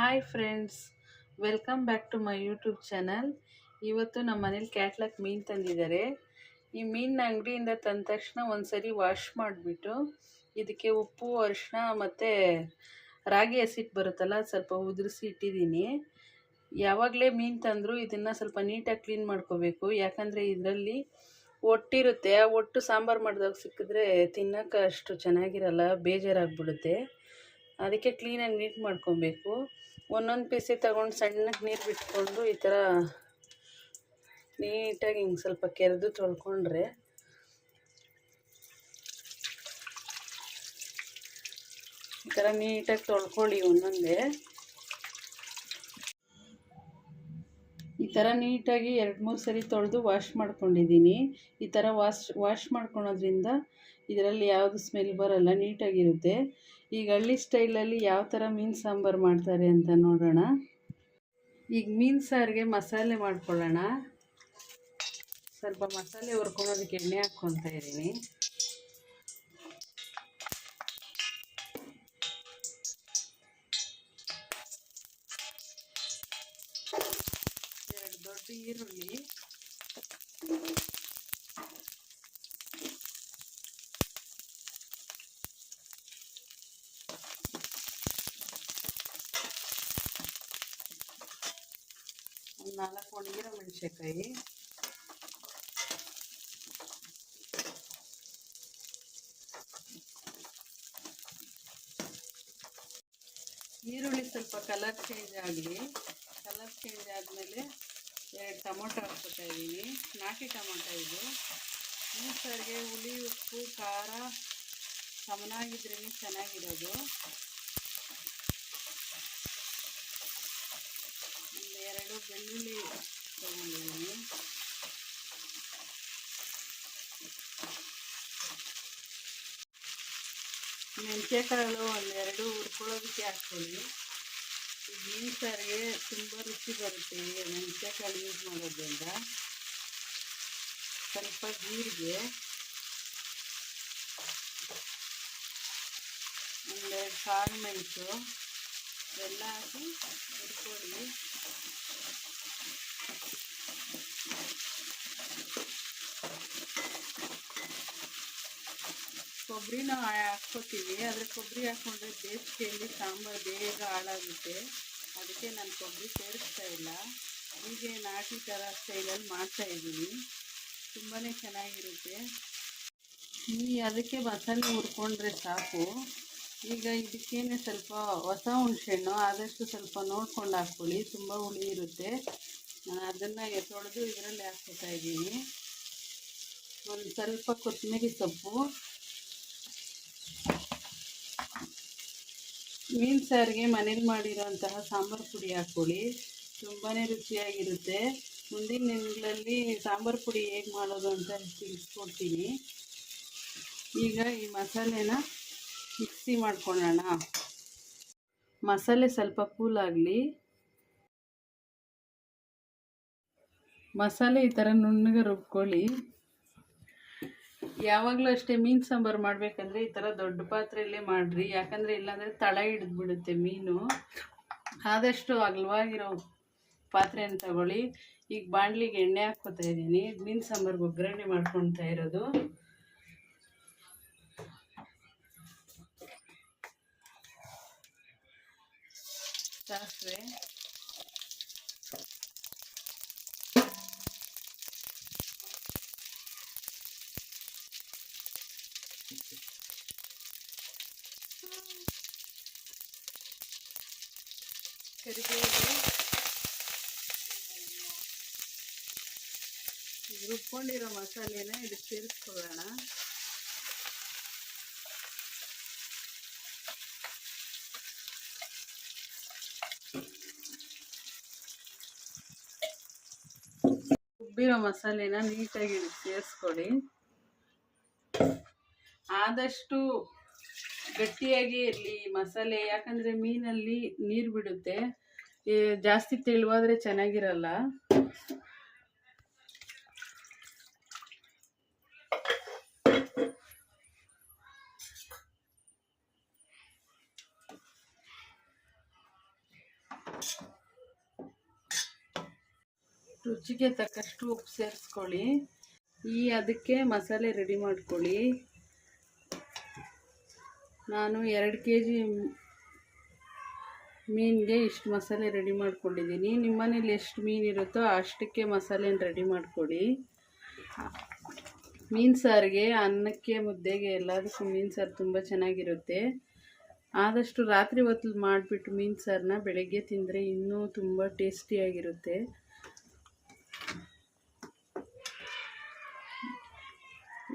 Hi friends welcome back to my YouTube channel ಇವತ್ತು ನಮ್ಮ ಮನೇಲಿ ಕ್ಯಾಟ್ಲಾಕ್ ಮೀನು ತಂದಿದ್ದಾರೆ. ಈ ಮೀನಿನ ಅಂಗಡಿಯಿಂದ ತಂದ ತಕ್ಷಣ ಒಂದು ಸರಿ ವಾಶ್ ಮಾಡಿಬಿಟ್ಟು ಇದಕ್ಕೆ ಉಪ್ಪು ಅರಿಶಿನ ಮತ್ತು ರಾಗಿ ಹಸಿಟ್ಟು ಬರುತ್ತಲ್ಲ ಸ್ವಲ್ಪ ಉದುರಿಸಿ ಇಟ್ಟಿದ್ದೀನಿ. ಯಾವಾಗಲೇ ಮೀನು ತಂದರೂ ಇದನ್ನು ಸ್ವಲ್ಪ ನೀಟಾಗಿ ಕ್ಲೀನ್ ಮಾಡ್ಕೋಬೇಕು. ಯಾಕಂದರೆ ಇದರಲ್ಲಿ ಒಟ್ಟಿರುತ್ತೆ. ಆ ಒಟ್ಟು ಸಾಂಬಾರು ಮಾಡಿದಾಗ ಸಿಕ್ಕಿದ್ರೆ ತಿನ್ನೋಕೆ ಅಷ್ಟು ಚೆನ್ನಾಗಿರಲ್ಲ, ಬೇಜಾರಾಗ್ಬಿಡುತ್ತೆ. ಅದಕ್ಕೆ ಕ್ಲೀನಾಗಿ ನೀಟ್ ಮಾಡ್ಕೊಬೇಕು. ಒಂದೊಂದು ಪಿಸಿ ತಗೊಂಡು ಸಣ್ಣಗೆ ನೀರು ಬಿಟ್ಕೊಂಡು ಈ ಥರ ನೀಟಾಗಿ ಹಿಂಗೆ ಸ್ವಲ್ಪ ಕೆರೆದು ತೊಳ್ಕೊಂಡ್ರೆ ಈ ಥರ ನೀಟಾಗಿ ತೊಳ್ಕೊಳ್ಳಿ ಒಂದೊಂದೇ. ಈ ಥರ ನೀಟಾಗಿ ಎರಡು ಮೂರು ಸರಿ ತೊಳೆದು ವಾಶ್ ಮಾಡ್ಕೊಂಡಿದ್ದೀನಿ. ಈ ಥರ ವಾಶ್ ವಾಶ್ ಮಾಡ್ಕೊಳೋದ್ರಿಂದ ಇದರಲ್ಲಿ ಯಾವುದು ಸ್ಮೆಲ್ ಬರಲ್ಲ, ನೀಟಾಗಿರುತ್ತೆ. ಈಗ ಹಳ್ಳಿ ಸ್ಟೈಲಲ್ಲಿ ಯಾವ ಥರ ಮೀನು ಸಾಂಬಾರು ಮಾಡ್ತಾರೆ ಅಂತ ನೋಡೋಣ. ಈಗ ಮೀನು ಸಾರಿಗೆ ಮಸಾಲೆ ಮಾಡ್ಕೊಳ್ಳೋಣ. ಸ್ವಲ್ಪ ಮಸಾಲೆ ಹುರ್ಕೊಳೋದಕ್ಕೆ ಎಣ್ಣೆ ಹಾಕ್ಕೊತಾ ಇದ್ದೀನಿ. ಎರಡು ದೊಡ್ಡ ಈರುಳ್ಳಿ. ನಾಲ್ಕು ಒಣಗಿರೋ ಮೆಣಸಿನ್ಕಾಯಿ. ಈರುಳ್ಳಿ ಸ್ವಲ್ಪ ಕಲರ್ ಚೇಂಜ್ ಆಗಲಿ ಕಲರ್ ಚೇಂಜ್ ಆದಮೇಲೆ ಎರಡು ಟೊಮೊಟೊ ಹಾಕ್ಕೊತಾ ಇದ್ದೀನಿ. ನಾಟಿ ಟೊಮೊಟೊ ಇದು. ಈ ಸಾರಿಗೆ ಹುಳಿ, ಉಪ್ಪು, ಖಾರ ಸಮನಾಗಿದ್ರೇ ಚೆನ್ನಾಗಿರೋದು ಒಂದು ಎರಡು ಬೆಳ್ಳುಳ್ಳಿ ತೊಗೊಂಡಿದ್ದೀನಿ ಮೆಂತ್ಯಕಾಳು ಒಂದೆರಡು ಹುರ್ಕೊಳ್ಳೋದಕ್ಕೆ ಹಾಕ್ಕೊಳ್ಳಿ ಮೀನು ಸಾರಿಗೆ ತುಂಬ ರುಚಿ ಬರುತ್ತೆ ಮೆಂತ್ಯಕಾಳು ಯೂಸ್ ಮಾಡೋದ್ರಿಂದ. ಸ್ವಲ್ಪ ಜೀರಿಗೆ, ಒಂದೆರಡು ಕಾಳು ಮೆಣಸು ಎಲ್ಲ ಹಾಕಿ ಹುರ್ಕೊಳ್ಳಿ ಕೊಬ್ಬರಿನ ಹಾಕ್ಕೋತೀವಿ. ಆದರೆ ಕೊಬ್ಬರಿ ಹಾಕ್ಕೊಂಡ್ರೆ ಬೇಸಿಗೆಯಲ್ಲಿ ಸಾಂಬಾರು ಬೇಗ ಹಾಳಾಗುತ್ತೆ. ಅದಕ್ಕೆ ನಾನು ಕೊಬ್ಬರಿ ಸೇರಿಸ್ತಾ ಇಲ್ಲ. ಹೀಗೆ ನಾಟಿ ಥರ ಸ್ಟೈಲಲ್ಲಿ ಮಾಡ್ತಾ ಇದ್ದೀನಿ. ತುಂಬಾ ಚೆನ್ನಾಗಿರುತ್ತೆ. ಈ ಅದಕ್ಕೆ ಮಸಾಲೆ ಹುರ್ಕೊಂಡ್ರೆ ಸಾಕು. ಈಗ ಇದಕ್ಕೇನೆ ಸ್ವಲ್ಪ ಹೊಸ ಹುಣಸೆಹಣ್ಣು ಆದಷ್ಟು ಸ್ವಲ್ಪ ನೋಡ್ಕೊಂಡು ಹಾಕ್ಕೊಳ್ಳಿ. ತುಂಬ ಹುಳಿ ಇರುತ್ತೆ. ನಾನು ಅದನ್ನು ತೊಳೆದು ಇದರಲ್ಲಿ ಹಾಕ್ಕೊತಾ ಇದ್ದೀನಿ. ಒಂದು ಸ್ವಲ್ಪ ಕೊತ್ತಂಬರಿ ಸೊಪ್ಪು. ಮೀನು ಸಾರಿಗೆ ಮನೇಲಿ ಮಾಡಿರೋಂತಹ ಸಾಂಬಾರು ಪುಡಿ ಹಾಕ್ಕೊಳ್ಳಿ. ತುಂಬಾ ರುಚಿಯಾಗಿರುತ್ತೆ. ಮುಂದಿನ ದಿನಗಳಲ್ಲಿ ಸಾಂಬಾರು ಪುಡಿ ಹೇಗೆ ಮಾಡೋದು ಅಂತ ತಿಳಿಸ್ಕೊಡ್ತೀನಿ. ಈಗ ಈ ಮಸಾಲೆನ ಮಿಕ್ಸಿ ಮಾಡ್ಕೊಳ್ಳೋಣ. ಮಸಾಲೆ ಸ್ವಲ್ಪ ಕೂಲ್ ಆಗಲಿ. ಮಸಾಲೆ ಈ ಥರ ನುಣ್ಣಗೆ ರುಬ್ಕೊಳ್ಳಿ. ಯಾವಾಗಲೂ ಅಷ್ಟೇ ಮೀನು ಸಾಂಬಾರು ಮಾಡಬೇಕಂದ್ರೆ ಈ ಥರ ದೊಡ್ಡ ಪಾತ್ರೆಯಲ್ಲೇ ಮಾಡಿರಿ. ಯಾಕಂದರೆ ಇಲ್ಲಾಂದರೆ ತಳ ಹಿಡಿದ್ಬಿಡುತ್ತೆ ಮೀನು. ಆದಷ್ಟು ಅಗಲವಾಗಿರೋ ಪಾತ್ರೆನ ತಗೊಳ್ಳಿ. ಈಗ ಬಾಣಲಿಗೆ ಎಣ್ಣೆ ಹಾಕ್ಕೊತಾ ಇದ್ದೀನಿ. ಮೀನು ಸಾಂಬಾರ್ಗೆ ಒಗ್ಗರಣೆ ಮಾಡ್ಕೊತಾ ಇರೋದು. ಸಾಸಿವೆ ಕರಿಬೇವು ರುಬ್ಕೊಂಡಿರೋ ಮಸಾಲೆನ ಇದಕ್ಕೆ ಸೇರಿಸ್ಕೊಳ್ಳೋಣ ರುಬ್ಬಿರೋ ಮಸಾಲೆನ ನೀಟಾಗಿ ಸೇರಿಸ್ಕೊಡಿ. ಆದಷ್ಟು ಗಟ್ಟಿಯಾಗಿ ಇರಲಿ ಮಸಾಲೆ, ಯಾಕಂದರೆ ಮೀನಲ್ಲಿ ನೀರು ಬಿಡುತ್ತೆ. ಜಾಸ್ತಿ ತೆಳುವಾದರೆ ಚೆನ್ನಾಗಿರಲ್ಲ. ರುಚಿಗೆ ತಕ್ಕಷ್ಟು ಉಪ್ಪು ಸೇರಿಸ್ಕೊಳ್ಳಿ. ಈ ಅದಕ್ಕೆ ಮಸಾಲೆ ರೆಡಿ ಮಾಡ್ಕೊಳ್ಳಿ. ನಾನು ಎರಡು ಕೆ ಜಿ ಮೀನಿಗೆ ಇಷ್ಟು ಮಸಾಲೆ ರೆಡಿ ಮಾಡ್ಕೊಂಡಿದ್ದೀನಿ. ನಿಮ್ಮನೇಲಿ ಎಷ್ಟು ಮೀನು ಇರುತ್ತೋ ಅಷ್ಟಕ್ಕೆ ಮಸಾಲೆನ ರೆಡಿ ಮಾಡಿಕೊಡಿ. ಮೀನು ಸಾರಿಗೆ, ಅನ್ನಕ್ಕೆ, ಮುದ್ದೆಗೆ ಎಲ್ಲದಕ್ಕೂ ಮೀನು ಸಾರು ತುಂಬ ಚೆನ್ನಾಗಿರುತ್ತೆ. ಆದಷ್ಟು ರಾತ್ರಿ ಹೊತ್ತು ಮಾಡಿಬಿಟ್ಟು ಮೀನು ಸಾರನ್ನ ಬೆಳಗ್ಗೆ ತಿಂದರೆ ಇನ್ನೂ ತುಂಬ ಟೇಸ್ಟಿಯಾಗಿರುತ್ತೆ.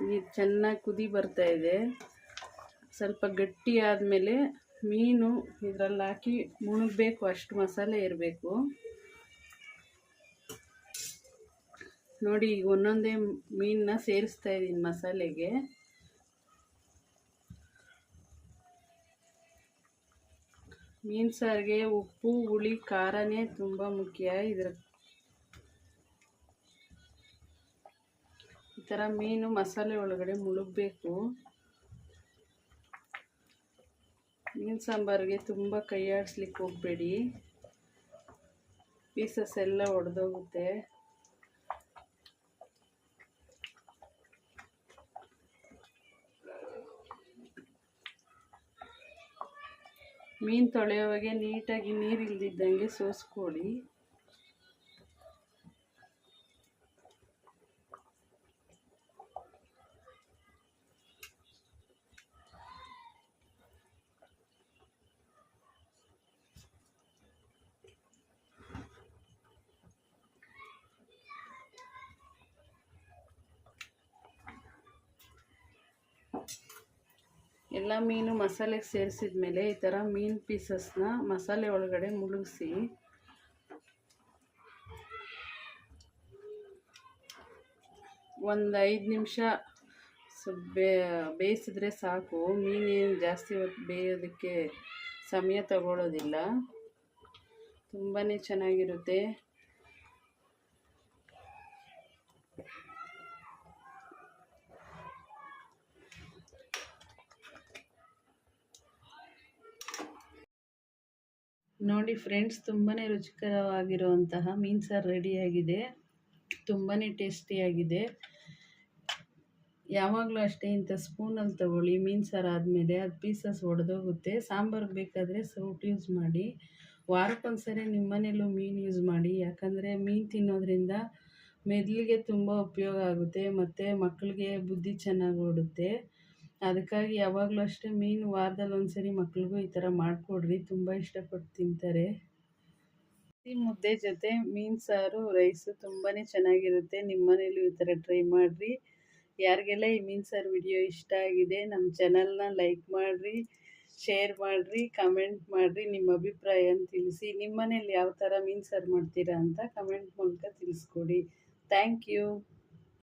ಇದು ಚೆನ್ನಾಗಿ ಕುದಿ ಬರ್ತಾ ಇದೆ. ಸ್ವಲ್ಪ ಗಟ್ಟಿ ಆದಮೇಲೆ ಮೀನು ಇದರಲ್ಲಿ ಹಾಕಿ ಮುಣಗಬೇಕು, ಅಷ್ಟು ಮಸಾಲೆ ಇರಬೇಕು. ನೋಡಿ, ಈಗ ಒಂದೊಂದೇ ಮೀನನ್ನ ಸೇರಿಸ್ತಾ ಇದ್ದೀನಿ ಮಸಾಲೆಗೆ. ಮೀನು ಸಾರಿಗೆ ಉಪ್ಪು, ಹುಳಿ, ಖಾರನೇ ತುಂಬ ಮುಖ್ಯ ಇದ್ರ ಥರ ಮೀನು ಮಸಾಲೆ ಒಳಗಡೆ ಮುಳುಗಬೇಕು. ಮೀನು ಸಾಂಬಾರಿಗೆ ತುಂಬ ಕೈಯಾಡಿಸ್ಲಿಕ್ಕೆ ಹೋಗಬೇಡಿ. ಪೀಸಸ್ ಎಲ್ಲ ಒಡೆದೋಗುತ್ತೆ. ಮೀನು ತೊಳೆಯೋವಾಗೆ ನೀಟಾಗಿ ನೀರು ಇಲ್ದಿದ್ದಂಗೆ ಸೋಸ್ಕೊಳ್ಳಿ. ಎಲ್ಲ ಮೀನು ಮಸಾಲೆಗೆ ಸೇರಿಸಿದ ಮೇಲೆ ಈ ಥರ ಮೀನು ಪೀಸಸ್ನ ಮಸಾಲೆ ಒಳಗಡೆ ಮುಳುಗಿಸಿ. ಒಂದು ಐದು ನಿಮಿಷ ಬೇಯಿಸಿದ್ರೆ ಸಾಕು. ಮೀನೇನು ಜಾಸ್ತಿ ಹೊತ್ತು ಬೇಯೋದಕ್ಕೆ ಸಮಯ ತಗೊಳ್ಳೋದಿಲ್ಲ ತುಂಬಾ ಚೆನ್ನಾಗಿರುತ್ತೆ. ನೋಡಿ ಫ್ರೆಂಡ್ಸ್ ತುಂಬಾ ರುಚಿಕರವಾಗಿರುವಂತಹ ಮೀನು ಸಾರು ರೆಡಿಯಾಗಿದೆ ತುಂಬಾ ಟೇಸ್ಟಿಯಾಗಿದೆ ಯಾವಾಗಲೂ ಅಷ್ಟೇ ಇಂಥ ಸ್ಪೂನಲ್ಲಿ ತಗೊಳ್ಳಿ, ಮೀನು ಸಾರು ಆದಮೇಲೆ ಅದು ಪೀಸಸ್ ಒಡೆದೋಗುತ್ತೆ. ಸಾಂಬಾರ್ಗೆ ಬೇಕಾದರೆ ಸೌಟ್ ಯೂಸ್ ಮಾಡಿ. ವಾರಕ್ಕೊಂದ್ಸರಿ ನಿಮ್ಮ ಮನೇಲೂ ಮೀನು ಯೂಸ್ ಮಾಡಿ. ಯಾಕಂದರೆ ಮೀನು ತಿನ್ನೋದ್ರಿಂದ ಮೆದುಳಿಗೆ ತುಂಬ ಉಪಯೋಗ ಆಗುತ್ತೆ, ಮತ್ತು ಮಕ್ಕಳಿಗೆ ಬುದ್ಧಿ ಚೆನ್ನಾಗಿ ಓಡುತ್ತೆ. ಅದಕ್ಕಾಗಿ ಯಾವಾಗಲೂ ಅಷ್ಟೇ ಮೀನು ವಾರದಲ್ಲಿ ಒಂದ್ಸರಿ ಮಕ್ಳಿಗೂ ಈ ಥರ ಮಾಡಿಕೊಡ್ರಿ. ತುಂಬ ಇಷ್ಟಪಟ್ಟು ತಿಂತಾರೆ. ಈ ಮುದ್ದೆ ಜೊತೆ ಮೀನು ಸಾರು ರೈಸು ತುಂಬಾ ಚೆನ್ನಾಗಿರುತ್ತೆ. ನಿಮ್ಮ ಮನೇಲೂ ಈ ಥರ ಟ್ರೈ ಮಾಡಿರಿ. ಯಾರಿಗೆಲ್ಲ ಈ ಮೀನು ಸಾರು ವಿಡಿಯೋ ಇಷ್ಟ ಆಗಿದೆ ನಮ್ಮ ಚಾನಲ್ನ ಲೈಕ್ ಮಾಡಿರಿ ಶೇರ್ ಮಾಡಿರಿ ಕಮೆಂಟ್ ಮಾಡಿರಿ, ನಿಮ್ಮ ಅಭಿಪ್ರಾಯನ ತಿಳಿಸಿ. ನಿಮ್ಮ ಮನೇಲಿ ಯಾವ ಥರ ಮೀನು ಸಾರು ಮಾಡ್ತೀರಾ ಅಂತ ಕಮೆಂಟ್ ಮೂಲಕ ತಿಳಿಸ್ಕೊಡಿ. Thank you